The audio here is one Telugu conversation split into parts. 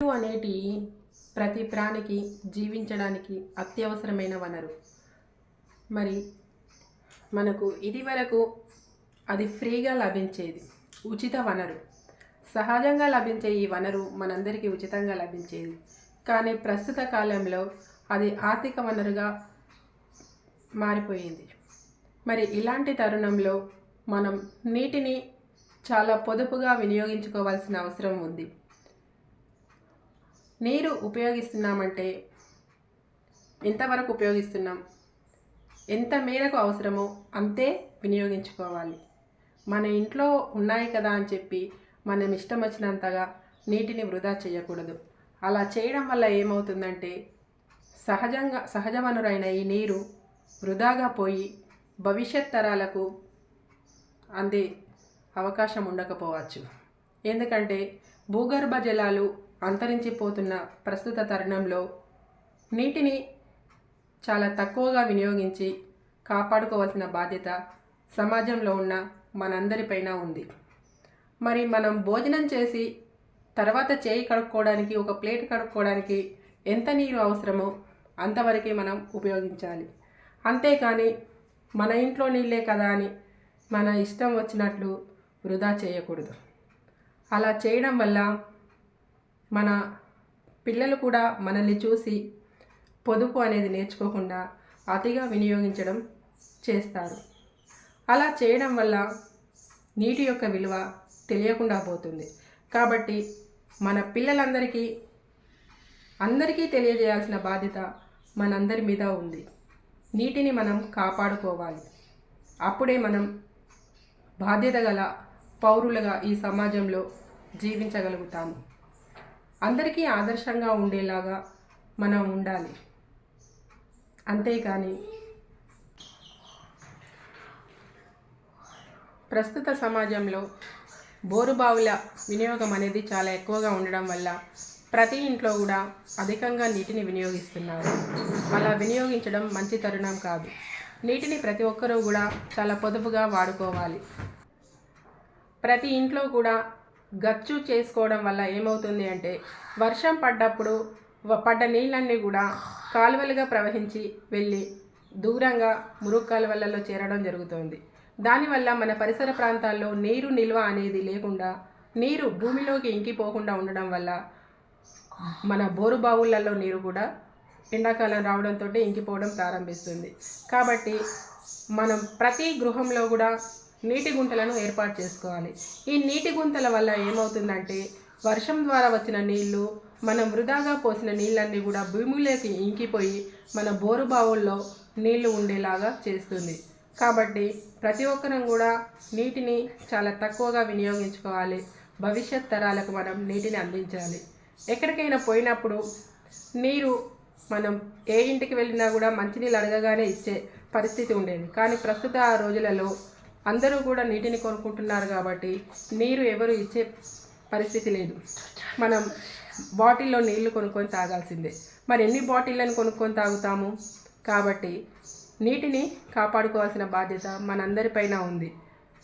నీరు అనేటి ప్రతి ప్రాణికి జీవించడానికి అత్యవసరమైన వనరు. మరి మనకు ఇది వరకు అది ఫ్రీగా లభించేది ఉచిత వనరు. సహజంగా లభించే ఈ వనరు మనందరికీ ఉచితంగా లభించేది. కానీ ప్రస్తుత కాలంలో అది ఆర్థిక వనరుగా మారిపోయింది. మరి ఇలాంటి తరుణంలో మనం నీటిని చాలా పొదుపుగా వినియోగించుకోవాల్సిన అవసరం ఉంది. నీరు ఉపయోగిస్తున్నామంటే ఎంతవరకు ఉపయోగిస్తున్నాం? ఎంత మేరకు అవసరమో అంతే వినియోగించుకోవాలి. మన ఇంట్లో ఉన్నాయి కదా అని చెప్పి మనం ఇష్టం వచ్చినంతగా నీటిని వృధా చేయకూడదు. అలా చేయడం వల్ల ఏమవుతుందంటే సహజంగా సహజవనరైన ఈ నీరు వృధాగా పోయి భవిష్యత్ తరాలకు అందే అవకాశం ఉండకపోవచ్చు. ఎందుకంటే భూగర్భ జలాలు అంతరించిపోతున్న ప్రస్తుత తరుణంలో నీటిని చాలా తక్కువగా వినియోగించి కాపాడుకోవాల్సిన బాధ్యత సమాజంలో ఉన్న మనందరిపైన ఉంది. మరి మనం భోజనం చేసి తర్వాత చేయి కడుక్కోవడానికి ఒక ప్లేట్ కడుక్కోవడానికి ఎంత నీరు అవసరమో అంతవరకే మనం ఉపయోగించాలి. అంతేకాని మన ఇంట్లో నీళ్ళే కదా అని మన ఇష్టం వచ్చినట్లు వృధా చేయకూడదు. అలా చేయడం వల్ల మన పిల్లలు కూడా మనల్ని చూసి పొదుపు అనేది నేర్చుకోకుండా అతిగా వినియోగించడం చేస్తారు. అలా చేయడం వల్ల నీటి యొక్క విలువ తెలియకుండా పోతుంది. కాబట్టి మన పిల్లలందరికీ అందరికీ తెలియజేయాల్సిన బాధ్యత మనందరి మీద ఉంది. నీటిని మనం కాపాడుకోవాలి. అప్పుడే మనం బాధ్యత గల పౌరులుగా ఈ సమాజంలో జీవించగలుగుతాము. అందరికీ ఆదర్శంగా ఉండేలాగా మనం ఉండాలి. అంతేకాని ప్రస్తుత సమాజంలో బోరుబావుల వినియోగం అనేది చాలా ఎక్కువగా ఉండడం వల్ల ప్రతి ఇంట్లో కూడా అధికంగా నీటిని వినియోగిస్తున్నారు. అలా వినియోగించడం మంచి తరుణం కాదు. నీటిని ప్రతి ఒక్కరూ కూడా చాలా పొదుపుగా వాడుకోవాలి. ప్రతి ఇంట్లో కూడా గచ్చు చేసుకోవడం వల్ల ఏమవుతుంది అంటే వర్షం పడ్డప్పుడు పడ్డ నీళ్ళన్నీ కూడా కాలువలుగా ప్రవహించి వెళ్ళి దూరంగా మురుగు కాలువలలో చేరడం జరుగుతుంది. దానివల్ల మన పరిసర ప్రాంతాల్లో నీరు నిల్వ అనేది లేకుండా నీరు భూమిలోకి ఇంకిపోకుండా ఉండడం వల్ల మన బోరు బావులలో నీరు కూడా ఎండాకాలం రావడంతో ఇంకిపోవడం ప్రారంభిస్తుంది. కాబట్టి మనం ప్రతి గృహంలో కూడా నీటి గుంటలను ఏర్పాటు చేసుకోవాలి. ఈ నీటి గుంతల వల్ల ఏమవుతుందంటే వర్షం ద్వారా వచ్చిన నీళ్ళు మనం వృధాగా పోసిన నీళ్ళన్నీ కూడా భూమిలోకి ఇంకిపోయి మన బోరు బావుల్లో నీళ్ళు ఉండేలాగా చేస్తుంది. కాబట్టి ప్రతి ఒక్కరం కూడా నీటిని చాలా తక్కువగా వినియోగించుకోవాలి. భవిష్యత్ తరాలకు మనం నీటిని అందించాలి. ఎక్కడికైనా పోయినప్పుడు నీరు మనం ఏ ఇంటికి వెళ్ళినా కూడా మంచినీళ్ళు అడగగానే ఇచ్చే పరిస్థితి ఉండేది. కానీ ప్రస్తుత ఆ రోజులలో అందరూ కూడా నీటిని కొనుక్కుంటున్నారు కాబట్టి నీరు ఎవరు ఇచ్చే పరిస్థితి లేదు. మనం బాటిల్లో నీళ్ళు కొనుక్కొని తాగాల్సిందే. మరి ఎన్ని బాటిళ్ళని కొనుక్కొని తాగుతాము? కాబట్టి నీటిని కాపాడుకోవాల్సిన బాధ్యత మనందరిపైన ఉంది.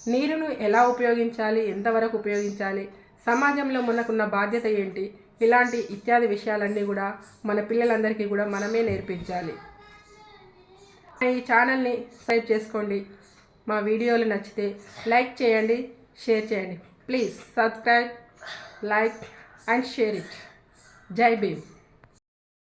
నీరును ఎలా ఉపయోగించాలి? ఎంతవరకు ఉపయోగించాలి? సమాజంలో మనకున్న బాధ్యత ఏంటి? ఇలాంటి ఇత్యాది విషయాలన్నీ కూడా మన పిల్లలందరికీ కూడా మనమే నేర్పించాలి. ఈ ఛానల్ని సబ్స్క్రైబ్ చేసుకోండి. మా వీడియోలు నచ్చితే లైక్ చేయండి షేర్ చేయండి. Please subscribe like and share it Jai Bhim.